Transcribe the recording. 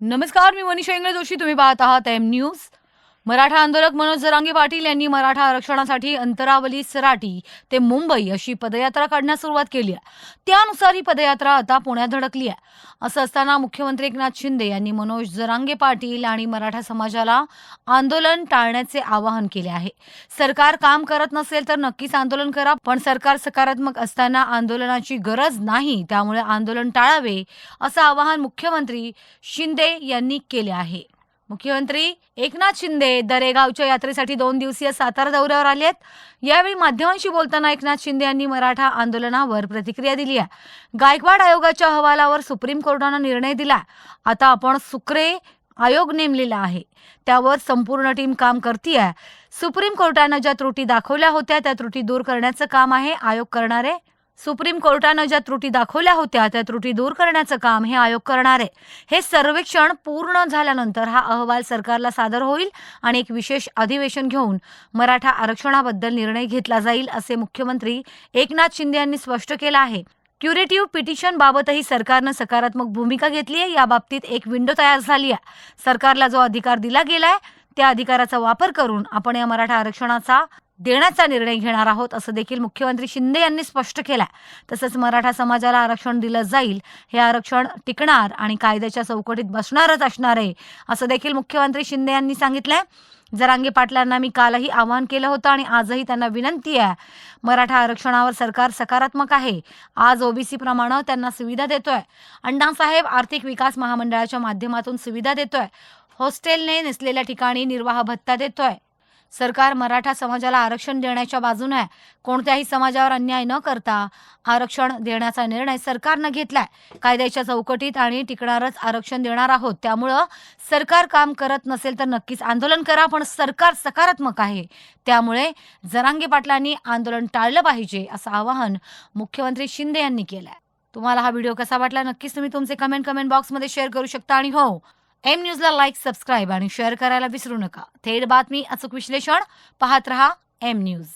नमस्कार मी मनीषा इंगळे जोशी तुम्ही पाहत आहात एम न्यूज मराठा आंदोलक मनोज जरांगे पाटील यांनी मराठा आरक्षणासाठी अंतरावली सराटी ते मुंबई अशी पदयात्रा काढण्यास सुरुवात केली आहे. त्यानुसार ही पदयात्रा आता पुण्यात धडकली आहे. असं असताना मुख्यमंत्री एकनाथ शिंदे यांनी मनोज जरांगे पाटील आणि मराठा समाजाला आंदोलन टाळण्याचे आवाहन केले आहे. सरकार काम करत नसेल तर नक्कीच आंदोलन करा पण सरकार सकारात्मक असताना आंदोलनाची गरज नाही त्यामुळे आंदोलन टाळावे असं आवाहन मुख्यमंत्री शिंदे यांनी केले आहे. मुख्यमंत्री एकनाथ शिंदे दरेगावच्या यात्रेसाठी दोन दिवसीय सातारा दौऱ्यावर आले आहेत यावेळी माध्यमांशी बोलताना एकनाथ शिंदे यांनी मराठा आंदोलनावर प्रतिक्रिया दिली आहे. गायकवाड आयोगाच्या अहवालावर सुप्रीम कोर्टानं निर्णय दिला. आता आपण सुक्रे आयोग नेमलेला आहे. त्यावर संपूर्ण टीम काम करतीये. सुप्रीम कोर्टानं ज्या त्रुटी दाखवल्या होत्या त्या त्रुटी दूर करण्याचं काम आहे. आयोग करणारे सुप्रीम कोर्टानं ज्या त्रुटी दाखवल्या होत्या त्या त्रुटी दूर करण्याचं काम हे आयोग करणार आहे. हे सर्वेक्षण पूर्ण झाल्यानंतर हा अहवाल सरकारला सादर होईल आणि एक विशेष अधिवेशन घेऊन मराठा आरक्षणाबद्दल निर्णय घेतला जाईल असे मुख्यमंत्री एकनाथ शिंदे यांनी स्पष्ट केलं आहे. क्युरेटिव्ह पिटिशन बाबतही सरकारनं सकारात्मक भूमिका घेतली आहे. या बाबतीत एक विंडो तयार झाली आहे. सरकारला जो अधिकार दिला गेलाय त्या अधिकाराचा वापर करून आपण या मराठा आरक्षणाचा देण्याचा निर्णय घेणार आहोत असं देखील मुख्यमंत्री शिंदे यांनी स्पष्ट केलंय. तसंच मराठा समाजाला आरक्षण दिलं जाईल हे आरक्षण टिकणार आणि कायद्याच्या चौकटीत बसणारच असणार आहे असं देखील मुख्यमंत्री शिंदे यांनी सांगितलंय. जरांगे पाटलांना मी कालही आवाहन केलं होतं आणि आजही त्यांना विनंती आहे. मराठा आरक्षणावर सरकार सकारात्मक आहे. आज ओबीसी प्रमाणे त्यांना सुविधा देतोय. अण्णासाहेब आर्थिक विकास महामंडळाच्या माध्यमातून सुविधा देतोय. हॉस्टेलने नेसलेल्या ठिकाणी निर्वाह भत्ता देतोय. सरकार मराठा समाजाला आरक्षण देण्याच्या बाजूने आहे कोणत्याही समाजावर अन्याय न करता आरक्षण देण्याचा निर्णय सरकारनं घेतलाय. कायद्याच्या चौकटीत आणि टिकणारच आरक्षण देणार आहोत. त्यामुळं सरकार काम करत नसेल तर नक्कीच आंदोलन करा पण सरकार सकारात्मक आहे. त्यामुळे जरांगे पाटलांनी आंदोलन टाळलं पाहिजे असं आवाहन मुख्यमंत्री शिंदे यांनी केलंय. तुम्हाला हा व्हिडिओ कसा वाटला नक्कीच तुम्ही तुमचे कमेंट कमेंट बॉक्समध्ये शेअर करू शकता. आणि हो एम न्यूजला लाईक सबस्क्राईब आणि शेअर करायला विसरू नका. थेट बातमी अचूक विश्लेषण पाहत रहा एम न्यूज.